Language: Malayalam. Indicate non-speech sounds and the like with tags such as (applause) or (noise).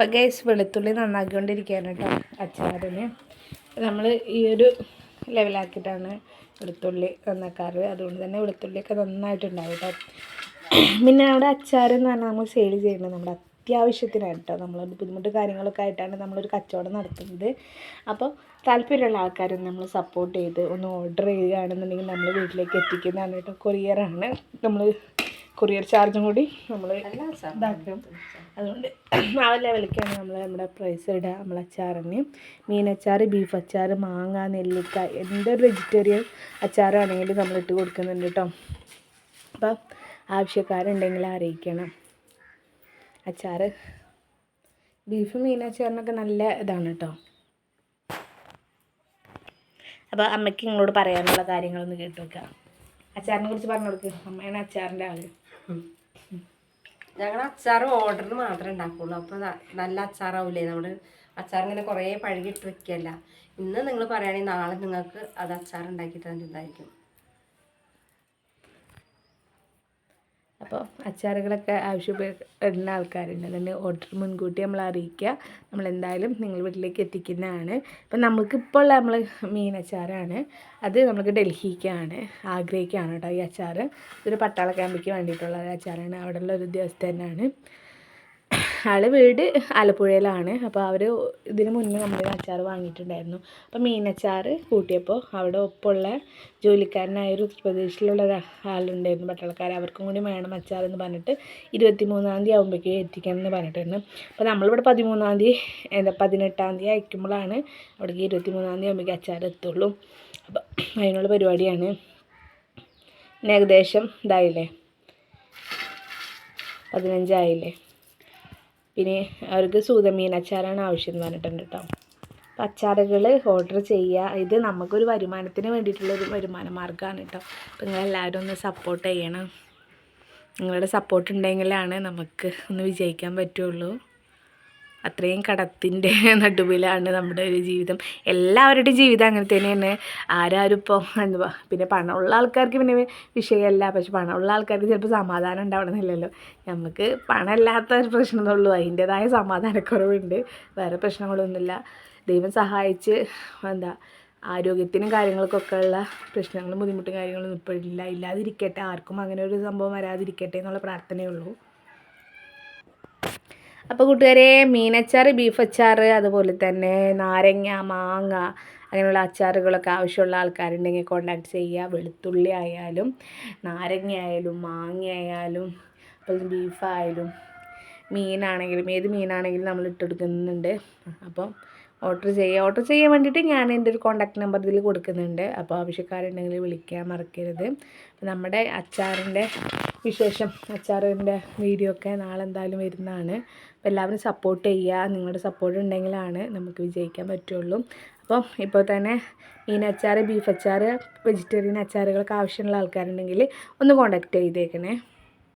അപ്പം ഗൈസ് വെളുത്തുള്ളി നന്നാക്കിക്കൊണ്ടിരിക്കുകയാണ് കേട്ടോ അച്ചാറിന്. നമ്മൾ ഈ ഒരു ലെവലാക്കിയിട്ടാണ് വെളുത്തുള്ളി നന്നാക്കാറ്. അതുകൊണ്ട് തന്നെ വെളുത്തുള്ളിയൊക്കെ നന്നായിട്ടുണ്ടാവും കേട്ടോ. പിന്നെ അവിടെ അച്ചാർ എന്ന് പറഞ്ഞാൽ നമ്മൾ സെയിൽ ചെയ്യുന്നത് നമ്മുടെ അത്യാവശ്യത്തിനാണ് കേട്ടോ. നമ്മൾ ബുദ്ധിമുട്ട് കാര്യങ്ങളൊക്കെ ആയിട്ടാണ് നമ്മളൊരു കച്ചവടം നടത്തുന്നത്. അപ്പോൾ താല്പര്യമുള്ള ആൾക്കാരും നമ്മൾ സപ്പോർട്ട് ചെയ്ത് ഒന്ന് ഓർഡർ ചെയ്യുകയാണെന്നുണ്ടെങ്കിൽ നമ്മൾ വീട്ടിലേക്ക് എത്തിക്കുന്നതാണ് കേട്ടോ. കൊറിയറാണ് നമ്മൾ കൊറിയർ ചാർജും കൂടി നമ്മൾ ഇതാക്കും. അതുകൊണ്ട് ആ ലെവലിലേക്കാണ് നമ്മൾ നമ്മുടെ പ്രൈസ് ഇടുക നമ്മൾ അച്ചാറിന്. മീനച്ചാർ ബീഫ് അച്ചാർ മാങ്ങ നെല്ലിക്ക എന്തൊരു വെജിറ്റേറിയൻ അച്ചാറാണെങ്കിലും നമ്മൾ ഇട്ട് കൊടുക്കുന്നുണ്ട് കേട്ടോ അപ്പം ആവശ്യക്കാരുണ്ടെങ്കിൽ അറിയിക്കണം. അച്ചാർ ബീഫ് മീനച്ചാറിനൊക്കെ നല്ല ഇതാണ് കേട്ടോ അപ്പോൾ അമ്മയ്ക്ക് നിങ്ങളോട് പറയാനുള്ള കാര്യങ്ങളൊന്ന് കേട്ടു വെക്കാം അച്ചാറിനെ കുറിച്ച് പറഞ്ഞു കൊടുക്കുക അമ്മയാണ് അച്ചാറിന്റെ ആൾ. ഞങ്ങൾ അച്ചാർ ഓർഡറിന് മാത്രമേ ഉണ്ടാക്കുള്ളൂ. അപ്പോൾ നല്ല അച്ചാറാവില്ലേ നമ്മൾ അച്ചാർ ഇങ്ങനെ കുറേ പഴകിട്ട് വയ്ക്കുകയല്ല ഇന്ന് നിങ്ങൾ പറയുകയാണെങ്കിൽ നാളെ നിങ്ങൾക്ക് അത് അച്ചാർ ഉണ്ടാക്കി തന്നിട്ടുണ്ടായിരിക്കും അപ്പോൾ അച്ചാറുകളൊക്കെ ആവശ്യപ്പെടുന്ന ആൾക്കാരുണ്ട്. അതുകൊണ്ട് ഓർഡർ മുൻകൂട്ടി നമ്മൾ അറിയിക്കുക. നമ്മൾ എന്തായാലും നിങ്ങൾ വീട്ടിലേക്ക് എത്തിക്കുന്നതാണ്. ഇപ്പം നമുക്കിപ്പോൾ ഉള്ള നമ്മൾ മീൻ അച്ചാറാണ്. അത് നമുക്ക് ഡൽഹിക്കാണ്. ആഗ്രഹിക്കാണ് കേട്ടോ ഈ അച്ചാർ ഇതൊരു പട്ടാള ക്യാമ്പിക്ക് വേണ്ടിയിട്ടുള്ള അച്ചാറാണ്. അവിടെയുള്ള ഒരു ഉദ്യോഗസ്ഥനാണ് ആൾ വീട് ആലപ്പുഴയിലാണ്. അപ്പോൾ അവർ ഇതിന് മുന്നേ നമ്മൾ അച്ചാർ വാങ്ങിയിട്ടുണ്ടായിരുന്നു. അപ്പോൾ മീനച്ചാർ കൂട്ടിയപ്പോൾ അവിടെ ഒപ്പമുള്ള ജോലിക്കാരനായ ഒരു ഉത്തർപ്രദേശിലുള്ള ആളുണ്ടായിരുന്നു പട്ടാളക്കാർ അവർക്കും കൂടി വേണം അച്ചാർ എന്ന് പറഞ്ഞിട്ട് ഇരുപത്തി മൂന്നാം തീയതി ആകുമ്പോഴേക്കും എത്തിക്കണം എന്ന് പറഞ്ഞിട്ടുണ്ട് അപ്പോൾ നമ്മളിവിടെ പതിമൂന്നാം തീയതി എന്താ പതിനെട്ടാം തീയതി അയക്കുമ്പോഴാണ് അവിടേക്ക് ഇരുപത്തി മൂന്നാം തീയതി ആകുമ്പോഴേക്കും അച്ചാർ എത്തുള്ളൂ. അപ്പോൾ അതിനുള്ള പരിപാടിയാണ്. ഏകദേശം ഇതായില്ലേ? പതിനഞ്ചായില്ലേ? പിന്നെ അവർക്ക് സൂതമീൻ അച്ചാറാണ് ആവശ്യം എന്ന് പറഞ്ഞിട്ടുണ്ട് കേട്ടോ അച്ചാറുകൾ ഓർഡർ ചെയ്യുക ഇത് നമുക്കൊരു വരുമാനത്തിന് വേണ്ടിയിട്ടുള്ളൊരു വരുമാന മാർഗമാണ് കേട്ടോ അപ്പോൾ നിങ്ങളെല്ലാവരും ഒന്ന് സപ്പോർട്ട് ചെയ്യണം. നിങ്ങളുടെ സപ്പോർട്ട് ഉണ്ടെങ്കിലാണ് നമുക്ക് ഒന്ന് വിജയിക്കാൻ പറ്റുള്ളൂ. അത്രയും കടത്തിന്റെ (laughs) നടുവിലാണ് നമ്മുടെ ഒരു ജീവിതം. എല്ലാവരുടെയും ജീവിതം അങ്ങനെ തന്നെയാണ്. ആരാരും ഇപ്പോൾ എന്തുവാ പിന്നെ പണമുള്ള ആൾക്കാർക്ക് പിന്നെ വിഷയമല്ല. പക്ഷെ പണമുള്ള ആൾക്കാർക്ക് ചിലപ്പോൾ സമാധാനം ഉണ്ടാവണമെന്നില്ലല്ലോ. നമുക്ക് പണമില്ലാത്ത ഒരു പ്രശ്നമേ അതിന്റേതായ സമാധാനക്കുറവുണ്ട്. വേറെ പ്രശ്നങ്ങളൊന്നുമില്ല. ദൈവം സഹായിച്ച് എന്താ ആരോഗ്യത്തിനും കാര്യങ്ങൾക്കൊക്കെ ഉള്ള പ്രശ്നങ്ങളും ബുദ്ധിമുട്ടും കാര്യങ്ങളൊന്നും ഇപ്പോഴില്ല ഇല്ലാതിരിക്കട്ടെ. ആർക്കും അങ്ങനെ ഒരു സംഭവം വരാതിരിക്കട്ടെ എന്നുള്ള പ്രാർത്ഥനയുള്ളൂ അപ്പോൾ കൂട്ടുകാരെ മീനച്ചാർ ബീഫ് അച്ചാർ അതുപോലെ തന്നെ നാരങ്ങ മാങ്ങ അങ്ങനെയുള്ള അച്ചാറുകളൊക്കെ ആവശ്യമുള്ള ആൾക്കാരുണ്ടെങ്കിൽ കോണ്ടാക്ട് ചെയ്യുക. വെളുത്തുള്ളി ആയാലും നാരങ്ങ ആയാലും മാങ്ങ ആയാലും അപ്പോൾ ബീഫായാലും മീനാണെങ്കിലും ഏത് മീനാണെങ്കിലും നമ്മൾ ഇട്ടെടുക്കുന്നുണ്ട്. അപ്പം ഓർഡർ ചെയ്യുക. ഓർഡർ ചെയ്യാൻ വേണ്ടിയിട്ട് ഞാൻ എന്റെ ഒരു കോൺടാക്ട് നമ്പർ ഇതിൽ കൊടുക്കുന്നുണ്ട്. അപ്പോൾ ആവശ്യക്കാരുണ്ടെങ്കിൽ വിളിക്കാൻ മറക്കരുത്. നമ്മുടെ അച്ചാറിന്റെ വിശേഷം? അച്ചാറിന്റെ വീഡിയോ ഒക്കെ നാളെ എന്തായാലും വരുന്നതാണ്. അപ്പോൾ എല്ലാവരും സപ്പോർട്ട് ചെയ്യുക നിങ്ങളുടെ സപ്പോർട്ട് ഉണ്ടെങ്കിലാണ് നമുക്ക് വിജയിക്കാൻ പറ്റുള്ളൂ. അപ്പം ഇപ്പോൾ തന്നെ മീനച്ചാർ ബീഫ് അച്ചാർ വെജിറ്റേറിയൻ അച്ചാറുകളൊക്കെ ആവശ്യമുള്ള ആൾക്കാരുണ്ടെങ്കിൽ ഒന്ന് കോണ്ടാക്ട് ചെയ്തേക്കണേ.